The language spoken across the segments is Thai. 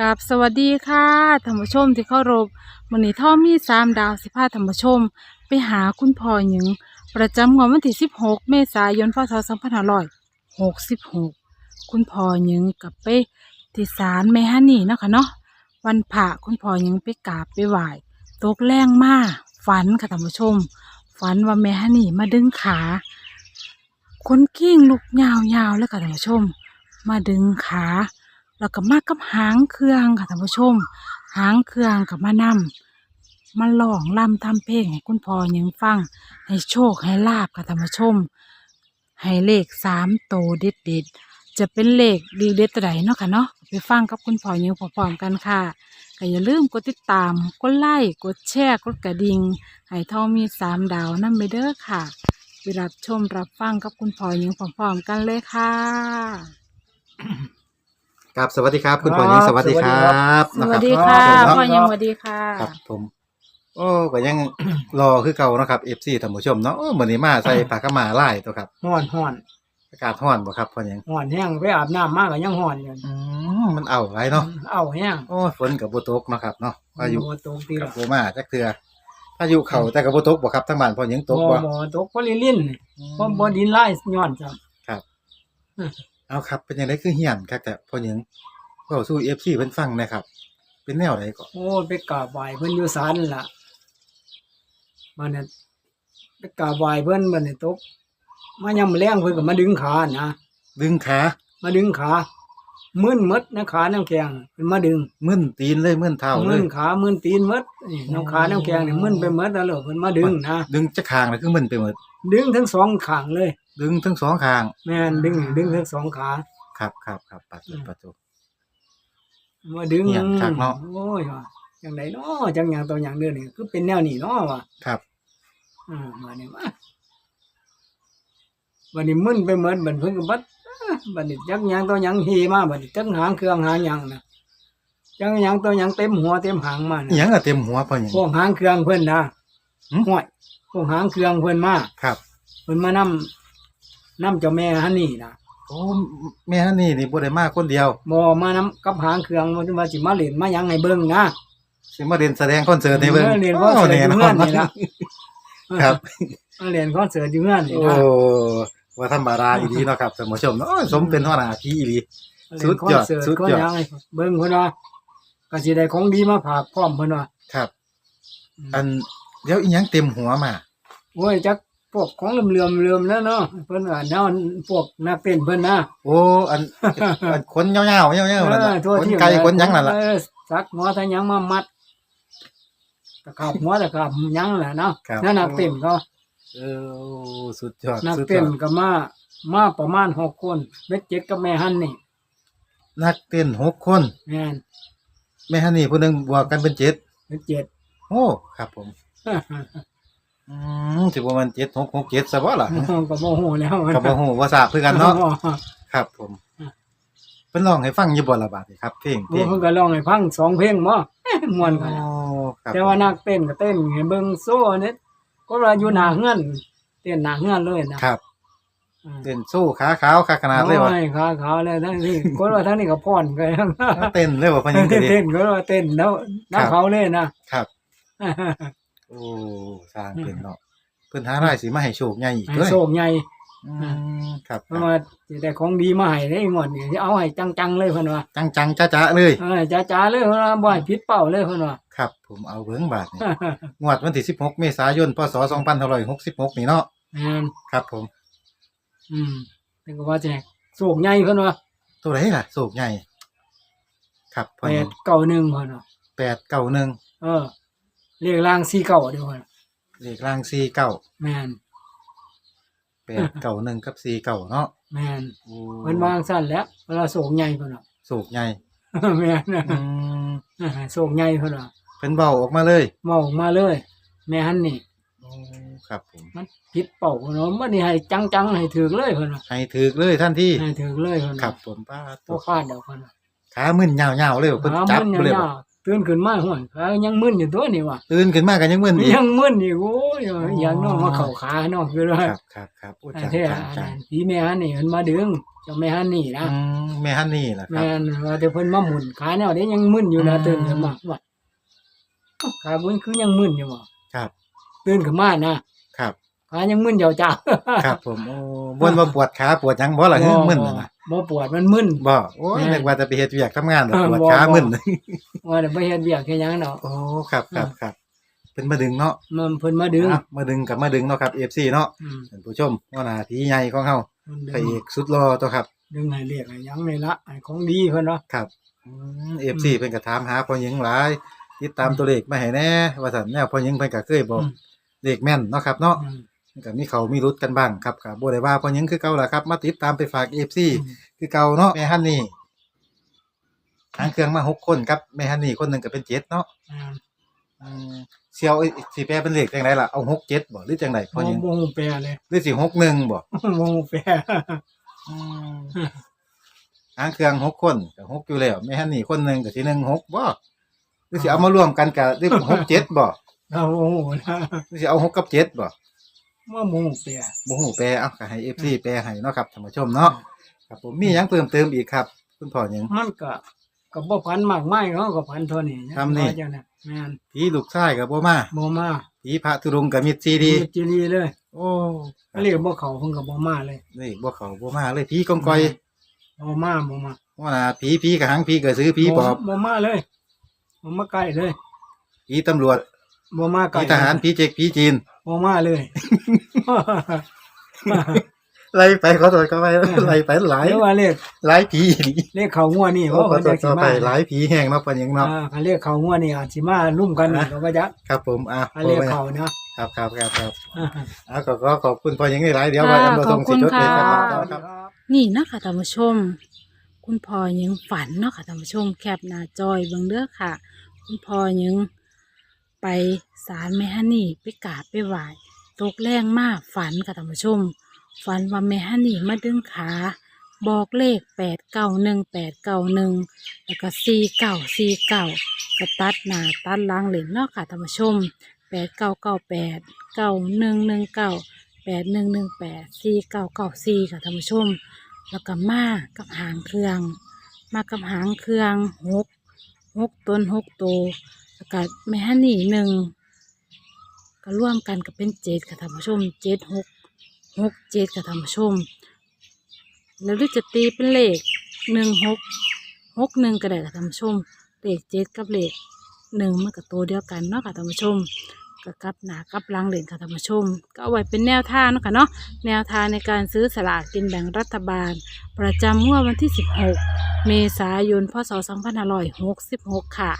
กับสวัสดีค่ะท่านผู้ชมที่เคารพวันนี้ท่อมีสามดาวสิพาท่านผู้ชม ไปหาคุณพ่อหญิง ประจำงวดวันที่สิบหกเมษายนพศสองพันห้าร้อยหกสิบหกคุณพ่อหญิงกลับไปที่ศาลแม่ฮันนี่เนาะค่ะเนาะวันพระคุณพ่อหญิงไปกราบไปไหว้ตกแรงมากฝันค่ะท่านผู้ชม ฝันว่าแม่ฮันนี่มาดึงขาคนกิ้งลุกยาวๆแล้วค่ะท่านผู้ชม มาดึงขา แล้วก็มากับหางเครื่องค่ะท่านผู้ชม หางเครื่องกับมานำมาลองลำทำเพลงให้คุณพ่อยังฟัง ให้โชคให้ลาบค่ะท่านผู้ชม ให้เลขสามโตเด็ดเด็ดจะเป็นเลขดีเด็ดตัวใดเนาะค่ะเนาะไปฟังกับคุณพ่อยังพร้อมๆกันค่ะก็อย่าลืมกดติดตาม กดไลค์กดแชร์กดกระดิ่งให้ทองมีสามดาวนั่นไปเด้อค่ะไปรับชมรับฟังกับคุณพ่อยังพร้อมๆกันเลยค่ะ ครับสวัสดีครับ คุณพ่อคยิรังบสวัสดีครัสวัสดีบสครับวัสดีค่ะนะครับพ่อครับยังสวัสดีค่ะครับผม โอ้ก็ยังรอคือเก่าเนาะครับเอฟซีท่านผู้ชมเนาะโอ้เหมือนนี้มาใส่ผ้ากำมาไล่ตัวครับห่อนห่อนอากาศร้อนบ่ครับพ่อยังห่อนแห้งไปอาบน้ำมากก็ยังห่อนอยู่อืมมันเอาไรเนาะเอาแห้งโอ้ฝนกับโบตกเนาะครับเนาะพายุโอ้ตกตีกัละบโบมาจักเทือพายุเข่าแต่กับโบตกบ่ครับทั้งบ้านพ่อยังตกบ่บ่บ่ตกพอลิลินบ่บ่ดินไล่ย้อนจ้ะครับ เอาครับ เป็นยังไงคือเหียนครับแต่พ่อยังเว้าสู้เอฟซีเพิ่นฟังหนะครับ เป็นแนวไหนก็โอ้ไปกราบไหว้เพิ่นอยู่ศาลนั่นล่ะมันน่ะไปกราบไหว้เพิ่นมันนี่ตกมายามแรงเพิ่นก็มาดึงขานะดึงขา มาดึงขา มึนหมดนะขาน้ำแข็งเพิ่นมาดึงมึนตีนเลยมึนเท้าเลมึย นขามึนตีนหมดนี่น้ำขาน้ำแข็งนี่มึนไปหมดแล้วเหรอเพิ่นมาดึงนะดึงจะคางเลยคือมึนไปหมดดึงทั้งสองข้างเลย ดึงทั้งสองข้าง แม่นดึงดึงทั้งสองขา ครับครับครับปัดอืมปัดจุมาดึงเนี่ยคักเนาะ โอ้ยว่าจังไดเนาะจังหยังตัวหยังเด้อนี่คือเป็นแนวนี้เนาะว่ะครับอืมมานี่มาบัดนี้มึนไปหมดบัดเพิ่นก็บัดอ่า บัดนี้จักหยังตัวหยังเฮมาบัดนี้จักหางเครื่องหางหยังน่ะจักหยังตัวหยังเต็มหัวเต็มหางมาอิน่ะหยังอะเต็มหัวพ่อหยังพวกหางเครื่องเพิ่นนะหึห้วยพวกหางเครื่องเพิ่นมาครับเพิ่นมานํนํเจ้าแม่ฮันนี่นะโอ้แม่ฮันนี่นี่บ่ได้มาคนเดียวบ่มานํกับหางเครื่องว่าว่าสิมาเล่นมาหยังให้เบิ่งนะสิมาเรียนแสดงคอนเสิร์ตให้เบิ่งเออเรียนคอนเสิร์ตแน่อยู่นเฮืออนนนี่ล่ะครับมาเรียนคอนเสิร์ตอยู่เฮือนนี่โอ้นะ ว่าธรรมดาอีหลีเนาะครับท่านผู้ชมเนาะโอ้ยสมเป็นหัวหน้าพี่อีหลี สุสุดดยยออดดสุสุดดยยออดดเบิ่งเพิ่นว่าก็สิได้ของดีมาฝากพร้อมเพิ่นว่าครับ อันเดี๋ยวอีหยังเต็มหัวมาโอ้ยจักพวกของเหลื่อมๆเหลื่อมแล้วเนาะเพิ่นว่าแนวพวกนักเต้นเพิ่นนะ โอ้อันอันขนยาวๆยาวๆนั่นเอน่ะอทั่วขนที่ไก่ขนหยังนั่นล่ะเออสักหัวทะหยังมามัดตะขาบหัวตะขาบหยังแหละเนาะครับนั่นนักเต้นก็ เออสุดยอดนักสุดยเต้อนดก็มามาประมาณหกคนเบ็ดเจ็ดกับแม่ฮันนี่นักเต้นหกคน แม่นแม่ฮันนี่ผู้หนึงบวกกันเป็นเจ็ดเบ็ดเจ็ด โอ้ครับผมอืมสิบ่แมันเจ็ดหกหกเจ็ดซะบ่ล่ะก็บ่ฮู้แล้วก็บ่ฮู้ว่าทราบคือกันเนาะครับผมอืมเพิ่นร้องให้ฟังอยู่บ่ล่ะบาดนี้ครับเพลงเพลบ่งเพิ่นก็ร้องให้ฟังสองเพลงบ่ม่วนกันโอ้ครับแต่ว่านักเต้นก็เต้นให้เบิ่งโซ่เนี่ย ก็ว่าอยู่หน้าเฮือนเต้นหน้าเฮือนเลยนะครับ อืมเต้นสู้ขาขาวขาขนาดเลยว่ะโอ้ขาขาวเลยทั้งนี้ก็ว่าทั้งนี้ก็พ่อนกันเต้นเลยว่ะเพิ่นยังเต้ก็นดีเต้นก็ว่าเต้นแล้วครับน้ำเขาเลยนะครับ โอ้สร้างเป็นเนาะเพิ่นหารายสิมาให้โชคใหญ่อีกให้เด้ยโศกใหญ่ อืมครับเพราะว่าสิได้ของดีมาให้ได้หมดนี่สิเอาให้จังๆเลยเพิ่นว่าจังๆจ๊ะๆเลยเออจ๋าๆเลยเพิ่นว่าบ่ให้ผิดเป้าเลยเพิ่นว่าครับ ผมเอาเบิ่งบาดนี้งวดวันที่16เมษายนพศ2566นี่เนาะแม่นครับ ผม อืมแต่ก็ว่าจะให้โศกใหญ่เพิ่นว่าตัวไหนล่ะโชคใหญ่ครับแปเพิ่นดเก้าหนึ่งเพิ่นว่า891เออเรียกลางสี่เก้าเดียวเพิ่นเลขล่าง49แม่น 891กับ49เนาะแม่นโอ้เพิ่นวางสั้นแหล้วเวลาโศกใหญ่เพิ่นว่าโชคใหญ่ แม่นอืมโศกใหญ่เพิ่นว่าเพิ่นเว้าออกมาเลยเมาออกมาเลย แม่ฮันนี่ โอ้ครับผมมันผิดเป้าเนาะมันนี่ให้จังๆให้ถึกเลยเพิ่นว่าให้ถึกเลยทันทีให้ถึกเลยเพิ่นว่าครับผมป้าบ่คาดดอกเพิ่นว่าขามึนยาวๆเลยเพิ่นหาจับมันเลยยาบ่วๆ ตื่นขึ้นมาห้วยขายังมึนอยู่ตัวนี่ว่ะตื่นขึ้นมากันยังมึนอีกยังมึนอยู่โอ้ยอย่างน้องมาเข้าขาเนาะคือว่าครับครับครับโอ้อัจันงที่จังอันจันั้งนผีแม่ฮันนี่มันมาดึงเจ้าแม่ฮันนี่นะอืมแม่ฮันนี่ล่ะครับแม่นว่าแต่เพิ่นมาหมุนขาแนวนี้ยังมึนอยู่นะอืมตื่นขึ้นมาว่าเอ้าขาเพิ่นคือยังมึนอยู่บ่ครับ ตื่นขึ้นมานะครับขายังมึนยาวจ้าครับผมโอ้บ่นว่าปวดขาปวดหยังบ่ล่ะคือมึนน่ะนะ บ่ปวดมันมึน บ่โอ้ยแม่นึกว่าจะไปเฮ็ดเวียกทำงานแล้วเออปวดบ่ขาบ่ มึนว่าแต่บ่เฮ็ดเวียกเฮ็ดหยังดอก โอ้ครับครับครับเป็นมาดึงเนาะมันเพิ่นมาดึงอะมาดึงกับมาดึงเนาะครับ FC เนาะอืมท่านผู้ชมว่าหน้าที่ใหญ่ของเฮาเพิ่นพระดึเองกสุดหล่อตัวครับ ดึงให้เรียกให้หยังนี่ละให้ของดีเพิ่นเนาะ ครับอืม FC เพิ่นก็ถามหาพ่อหญิงหลายติดตามตัวเลขมาให้แหน่ว่าซั่นแนวพ่อหญิงเพิ่นก็เคยบอกอืม เลขแม่นเนาะครับเนาะอืมมัน ก็มีเขามีรุดกันบ้างครับครับบ่ได้ว่าพ่อหญิงคือเก่าล่ะครับ มาติดตามไปฝาก FC อืมคือเก่าเนาะแม่ฮันนี่หางเครื่องมาหกคนครับแม่ฮันนี่คนหนึงก็เป็นเจ็ดเนาะอ่าอืมเสียวเอ้ยสิแปลเป็นเลขจังไดล่ะเอาหกเจ็ดบ่หรือจังไดพ่อหญิงบ่ฮู้แปลเลยหรือสิหกหนึ่งบ่บ่ฮู้แปลอืมหางเครื่องหกคนก็หกอยู่แล้วแม่ฮันนี่คนหนึงก็สิหนึ่งหกบ่หรือสิเอามารวมกันกับหรือหกเจ็ดบ่เราบ่ฮู้นะหรือสิเอาหกกับเจ็ดบ่ ว่าบ่ฮู้แปลบ่ฮู้แปลเอาก็ให้ FC แปลให้เนาะครับท่านผู้ชมเนาะครับผมมีหยังเพิ่มเติมอีกครับ คุณพ่อหยัง มันก็ก็บ่พันมากมายเนาะก็พันเท่านี้ทำนี่ ว่าจังนั้นแม่นผีลูกชายก็บ่มาบ่มาผีพระธุดงค์ก็มีซีดีมีจิรีเลยโอ้เรียกบ่เข้าเพิ่นก็บ่มาเลยนี่บ่เขาบ่มาเลยผีกองกอยบ่มาบ่มาว่าน่ะผีผีกระหังผีกระสือผีปอบบ่มาเลยบ่มาใกล้เลยผีตำรวจบ่มาใกผีล้ทหารผีเจ๊กผีจีนบ่มาเลย ไล่ไปขอโทษเขาไปไล่ไปหลายเรียกว่าเลขหลายผีอีหลีเลขเขางัวนี่โอ้ว่าขอเพิ่นโทจะษสิเขาไปมาหลายผีแห้งเนาะปานหยังเนาะอ่าคันเลขเขางัวนี่อาจสิมารุ่มกันนี่ก็บ่จักครับผมอะคันเลขเขาเนาะครับครับครับครับอะก็ก็ขอบคุณพ่อหยังหลายๆเดี๋ยวว่าอันบ่ต้องสิจดเลยครับครับนี่นะคะท่านผู้ชม คุณพ่อยังฝันเนาะค่ะท่านผู้ชมแคปหน้าจอยเบิ่งเด้อค่ะ คุณพ่อยังไปศาลแม่ฮันนี่ไปกราบไปไหว้ ตกแรงมากฝันค่ะท่านผู้ชม ฝันว่าแม่ฮันนี่มาดึงขา บอกเลขแปดเก้าหนึ่งแปดเก้าหนึ่งแล้วก็สี่เก้าสี่เก้าก็ตัดหนาตัดล้างเหลนเนาะค่ะท่านผู้ชมแปดเก้าเก้าแปดเก้าหนึ่งหนึ่งเก้าแปดหนึ่งหนึ่งแปดสี่เก้าเก้าสี่ค่ะท่านผู้ชม แล้วก็มากับหางเครื่อง มากับหางเครื่องหกหกต้นหกโตแล้วก็แม่ฮันนี่หนึ่ง ก็ร่วมกันก็เป็นเจ็ดค่ะท่านผู้ชมเจ็ดหกหกเจ็ดค่ะท่านผู้ชม แล้วหรือจะตีเป็นเลขหนึ่งหกหกหนึ่งก็ได้ค่ะท่านผู้ชมเลขเจ็ดกับเลขหนึ่งมันก็ตัวเดียวกันเนาะค่ะท่านผู้ชมก็กลับหนากลับลังเหรียญค่ะท่านผู้ชม ก็เอาไว้เป็นแนวทางเนาะค่ะเนาะแนวทางในการซื้อสลากกินแบ่งรัฐบาล ประจำงวดวันที่ 16 เมษายน พศ 2566 ค่ะ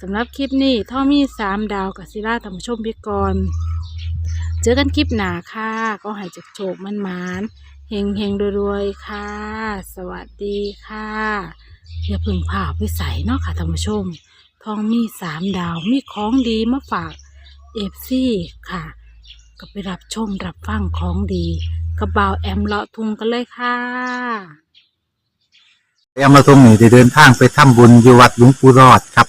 สำหรับคลิปนี้ท่อมี3ดาวกับศิลาธรรมชมพิกร เจอกันคลิปหนาค่ะ ก็หายจากโฉกมันมานเฮงเฮงรวยๆค่ะ สวัสดีค่ะ อย่าเพึ่งผ่าไปใส่เนาะค่ะท่านผู้ชมทองมีสามดาวมีของดีมาฝากเอฟซีค่ะ ก็ไปรับชมรับฟังของดีกระเบาแอมเลาะทุงกันเลยค่ะเอามาะทรงนี่ได้เดินทางไปทำบุญอยู่วัดหลวงปู่รอดครับ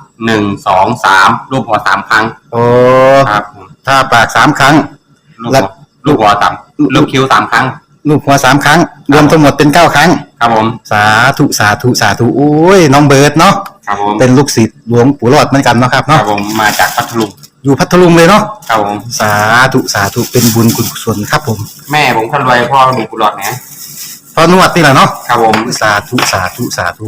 หนึ่งสองสามรูปหัวสามครั้งโอ้ครับผมถ้าปากสามครั้ง ลูกแล้หัววลูกหัวสามลูกคิ้วสามครั้ง ลูกหัวสามครั้ง รวมทั้งหมดเป็นเก้าครั้ง ครับผม สาธุสาธุสาธุโอ้ยน้องเบิร์ดเนาะครับผมเป็นลูกศิษย์หลวงปู่รอดเหมือนกันเนาะครับครัเนาะบผมมาจากพัทลุงอยู่พัทลุงเลยเนาะครับผม สาธุสาธุเป็นบุญกุศลครับผมแม่ผมคนรวยพ่อมีกุหลาบนะพอนวดนี่แหละเนาะครับผม สาธุสาธุสาธุ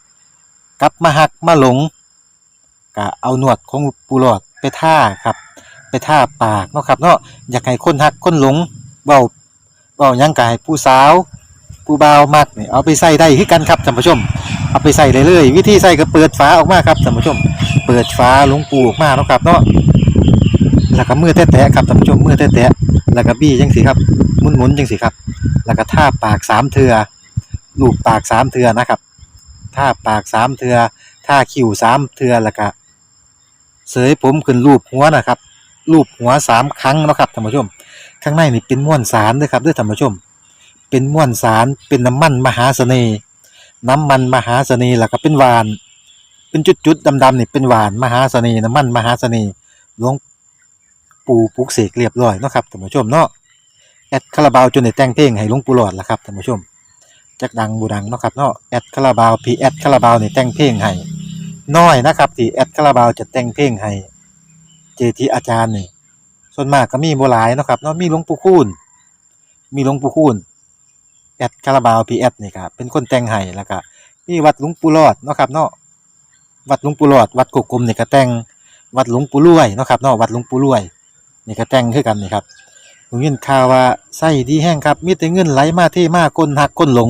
กลับมาหักมาหลงก็เอาหนวดของปูหลอดไปท่าครับ ไปท่าปากเนาะครับเนาะอยากให้คนหักคนหลงเว้าเว้ายังกายผู้สาวผู้บ่าวมักนี่เอาไปใส่ได้คือกันครับท่านผู้ชม เอาไปใส่ได้เลย วิธีใส่ก็เปิดฝาออกมาครับท่านผู้ชม เปิดฝาหลวงปูออกมาเนาะครับเนาะแล้วก็มือแตะๆครับท่านผู้ชมมือแตะๆแล้วก็บี้จังสิครับหมุนๆจังสิครับ แล้วก็ท่าปากสามเทือลูบปากสามเทือนะครับ ท่าปากสามเทือท่าคิ้วสามเทือแล้วก็เสยผมขึ้นรูปหัวนะครับ รูปหัวสามครั้งนะครับท่านผู้ชม ข้างในนี่เป็นม้วนสารด้วยครับด้วยท่านผู้ชม เป็นม้วนสารเป็นน้ำมันมหาเสน่ห์น้ำมันมหาเสน่ห์แล้วก็เป็นหวาน เป็นจุดๆดำๆนี่เป็นหวานมหาเสน่ห์น้ำมันมหาเสน่ห์หลวงปู่ปลุกเสกเรียบร้อยเนาะครับท่านผู้ชมเนาะแอดคาราบาวจนได้แต่งเพลงให้หลวงปู่หลอดล่ะครับท่านผู้ชม จักดังบูดังเนาะครับเนาะแอดคาราบาวพีแอดคาราบาวนี่แต่งเพลงให้น้อยนะครับที่แอดคาราบาวจะแต่งเพลงให้เจทีอาจารย์นี่ส่วนมากก็มีโบ่หลายเนาะครับเนาะมีหลวงปู่คูณมีหลวงปู่คูณแอดคาราบาวพีแอดนี่ครับเป็นคนแต่งให้แล้วก็มีวัดหลวงปู่รอดเนาะครับเนาะวัดหลวงปู่รอด วัดกกกลมนี่ก็แต่งวัดหลวงปู่รวยเนาะครับเนาะวัดหลวงปู่รวยนี่ก็แต่งคือกันนี่ครับผมยินข่าวว่าไส้ดีแห้งครับมีแต่เงินไหลมาเทมากคนหักคนหลง